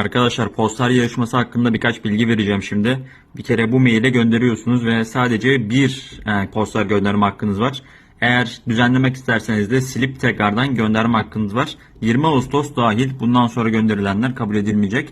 Arkadaşlar poster yarışması hakkında birkaç bilgi vereceğim şimdi. Bir kere bu maile gönderiyorsunuz ve sadece bir e, poster gönderme hakkınız var. Eğer düzenlemek isterseniz de silip tekrardan gönderme hakkınız var. 20 Ağustos dahil bundan sonra gönderilenler kabul edilmeyecek.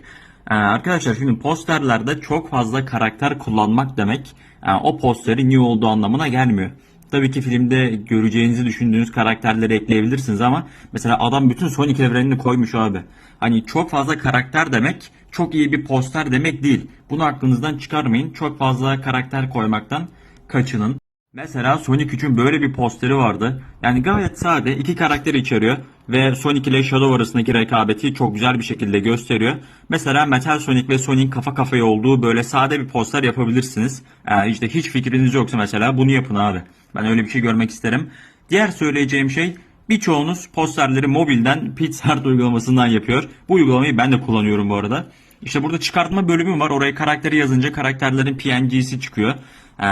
E, arkadaşlar şimdi posterlerde çok fazla karakter kullanmak demek e, o posterin iyi olduğu anlamına gelmiyor. Tabii ki filmde göreceğinizi düşündüğünüz karakterleri ekleyebilirsiniz ama mesela adam bütün Sonic evrenini koymuş abi. Hani çok fazla karakter demek çok iyi bir poster demek değil. Bunu aklınızdan çıkarmayın. Çok fazla karakter koymaktan kaçının. Mesela Sonic 3'ün böyle bir posteri vardı. Yani gayet sade iki karakter içeriyor ve Sonic ile Shadow arasındaki rekabeti çok güzel bir şekilde gösteriyor. Mesela Metal Sonic ve Sonic kafa kafaya olduğu böyle sade bir poster yapabilirsiniz. Ee, işte hiç fikriniz yoksa mesela bunu yapın abi. Ben öyle bir şey görmek isterim. Diğer söyleyeceğim şey birçoğunuz posterleri mobilden PixArt uygulamasından yapıyor. Bu uygulamayı ben de kullanıyorum bu arada. İşte burada çıkartma bölümü var. Oraya karakteri yazınca karakterlerin PNG'si çıkıyor. Ee,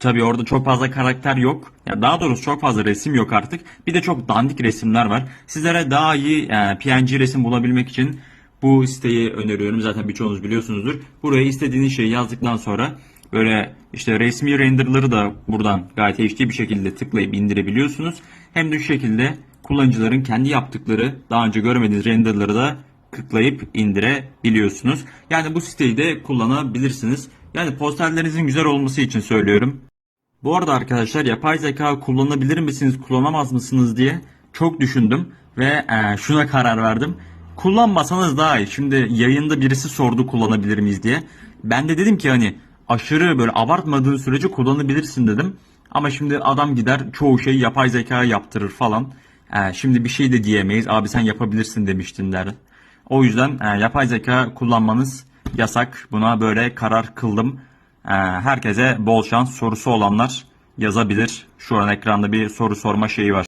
tabii orada çok fazla karakter yok. Ya daha doğrusu çok fazla resim yok artık. Bir de çok dandik resimler var. Sizlere daha iyi e, PNG resim bulabilmek için bu siteyi öneriyorum. Zaten birçoğunuz biliyorsunuzdur. Buraya istediğiniz şeyi yazdıktan sonra böyle işte resmi renderları da buradan gayet HD bir şekilde tıklayıp indirebiliyorsunuz. Hem de şu şekilde kullanıcıların kendi yaptıkları daha önce görmediğiniz renderları da tıklayıp indirebiliyorsunuz. Yani bu siteyi de kullanabilirsiniz. Yani posterlerinizin güzel olması için söylüyorum. Bu arada arkadaşlar yapay zeka kullanabilir misiniz, kullanamaz mısınız diye çok düşündüm ve e, şuna karar verdim. Kullanmasanız daha iyi. Şimdi yayında birisi sordu kullanabilir miyiz diye. Ben de dedim ki hani aşırı böyle abartmadığın sürece kullanabilirsin dedim. Ama şimdi adam gider çoğu şeyi yapay zeka yaptırır falan. E, şimdi bir şey de diyemeyiz. Abi sen yapabilirsin demiştin der. O yüzden e, yapay zeka kullanmanız yasak. Buna böyle karar kıldım. Ee, herkese bol şans sorusu olanlar yazabilir. Şu an ekranda bir soru sorma şeyi var.